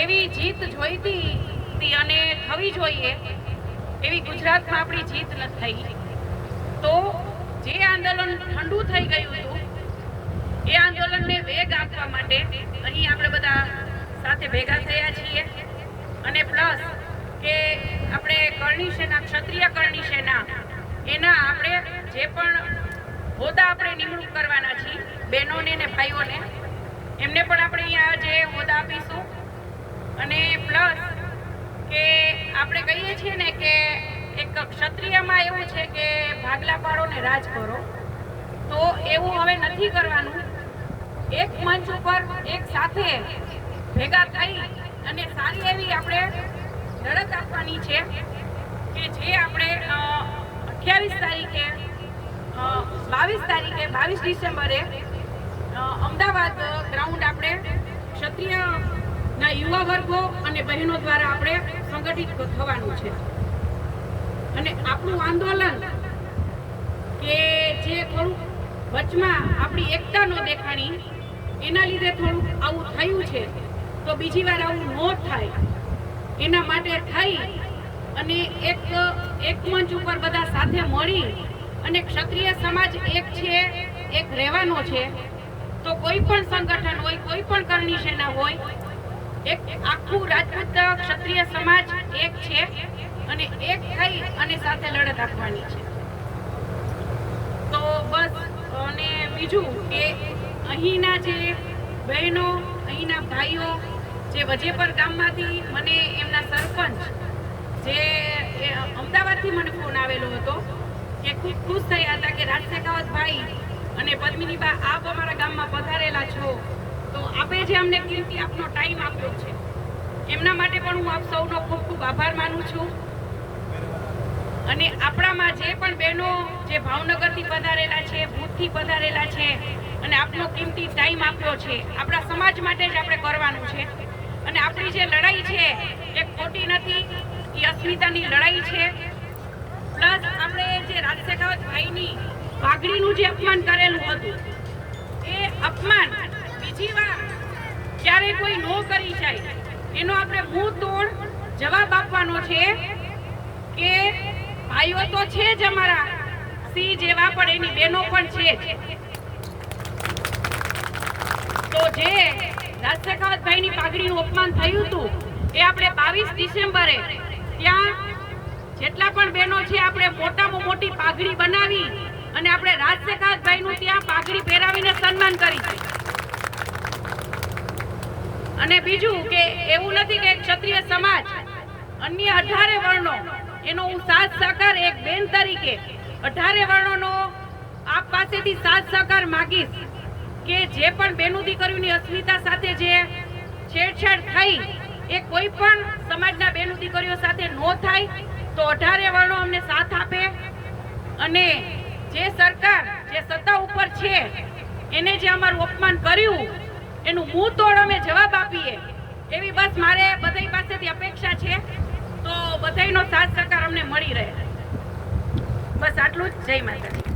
જેવી જીત જોઈતી અને થવી જોઈએ, એવી ગુજરાતમાં આપણી જીત નથી થઈ. તો જે આંદોલન ઠંડુ થઈ ગયું હતું, એ આંદોલનને વેગ આપવા માટે અહીં આપણે બધા સાથે ભેગા થયા છીએ. અને પ્લસ કે આપણે કરણી સેના, ક્ષત્રિય કરણી સેના, એના આપણે જે પણ હોદ્દા આપણે નિમણૂક કરવાના છીએ, બહેનોને ને ભાઈઓને, એમને પણ આપણે અહીંયા જે હોદ્દા આપીશું. અને પ્લસ કે આપણે કહીએ છીએ ને કે એક ક્ષત્રિયમાં એવું છે કે ભાગલા પાડો ને રાજ કરો, તો એવું હવે નથી કરવાનું. એક મંચ ઉપર એક સાથે ભેગા થઈ અને સારી એવી આપણે લડત આપવાની છે કે જે આપણે અઠ્યાવીસ તારીખે બાવીસ તારીખે, બાવીસ ડિસેમ્બરે અમદાવાદ ગ્રાઉન્ડ આપણે ક્ષત્રિયના યુવા વર્ગો અને બહેનો દ્વારા આપણે સંગઠિત થવાનું છે. અને આપણું આંદોલન કે જે થોડુંક વચમાં આપણી એકતા ન દેખાણી, એના લીધે થોડુંક આવું થયું છે, તો બીજી વાર આવું ન થાય. એના માટે થઈ અને એક એક મંચ ઉપર બધા સાથે મળી અને ક્ષત્રિય સમાજ એક છે, એક રહેવાનો છે, તો કોઈ પણ સંગઠન હોય, કોઈ પણ કરણી સેના હોય એક આખું રાજપૂત ક્ષત્રિય સમાજ એક છે અને એક થઈ અને સાથે લડત આપવાની છે. તો બસ, અને બીજું કે અહીંના જે બહેનો, અહીંના ભાઈઓ, જે વજેપર ગામમાંથી મને એમના સરપંચ, જે અમદાવાદથી મને ફોન આવેલો હતો, કે ખૂબ ખુશ થયા હતા કે રાજ શેખાવતભાઈ અને પદ્મિનીબા, આપ અમારા ગામમાં પધારેલા છો. તો આપે જે અમને કિંમતી આપનો ટાઈમ આપ્યો છે. એમના માટે પણ હું આપ સૌનો ખૂબ ખૂબ આભાર માનું છું. અને આપણામાં જે પણ બહેનો જે ભાવનગરથી પધારેલા છે ભૂતથી પધારેલા છે અને આપનો કિંમતી ટાઈમ આપ્યો છે, આપણા સમાજ માટે જ આપણે કરવાનું છે. અને આપણી જે લડાઈ છે, એ ખોટી નથી, એ અસ્મિતાની લડાઈ છે. પ્લસ આપણે જે રાજ ભાઈની વાઘડીનું જે અપમાન કરેલું હતું, એ અપમાન બીજી વાર ક્યારે કોઈ નો કરી જાય. એનો આપણે ભૂતોડ તોડ જવાબ આપવાનો છે કે ભાઈઓ તો છે જ અમારા. સિંહ જેવા પણ એની બહેનો પણ છે તો જે રાજ શેખાવતભાઈની પાઘડીનું અપમાન થયું હતું, એ આપણે બાવીસ ડિસેમ્બરે ત્યાં જેટલા પણ બહેનો છે, આપણે મોટામાં મોટી પાઘડી બનાવી અને આપણે રાજ શેખાવતભાઈનું ત્યાં પાઘડી પહેરાવીને સન્માન કરી અને બીજું કે એવું નથી કે ક્ષત્રિય સમાજ અન્ય અઢારે વર્ણો, એનો હું સાથ સહકાર એક બેન તરીકે અઢારે વર્ણોનો આપ પાસેથી સાથ સહકાર માગીશ કે જે પણ બેનું દીકરીઓની અસ્મિતા સાથે જે છેડછાડ થઈ, એ કોઈ પણ સમાજના બેનું દીકરીઓ સાથે ન થાય, તો અઢારે વર્ણો અમને સાથ આપે અને જે સરકાર, જે સત્તા ઉપર છે, એને જે અમારું અપમાન કર્યું એનું મું તોડ અમે જવાબ આપીએ. એવી બસ મારે બધાઈ પાસેથી અપેક્ષા છે. તો બધાયનો સાથ સહકાર અમને મળી રહે. બસ આટલું જ. જય માતાજી.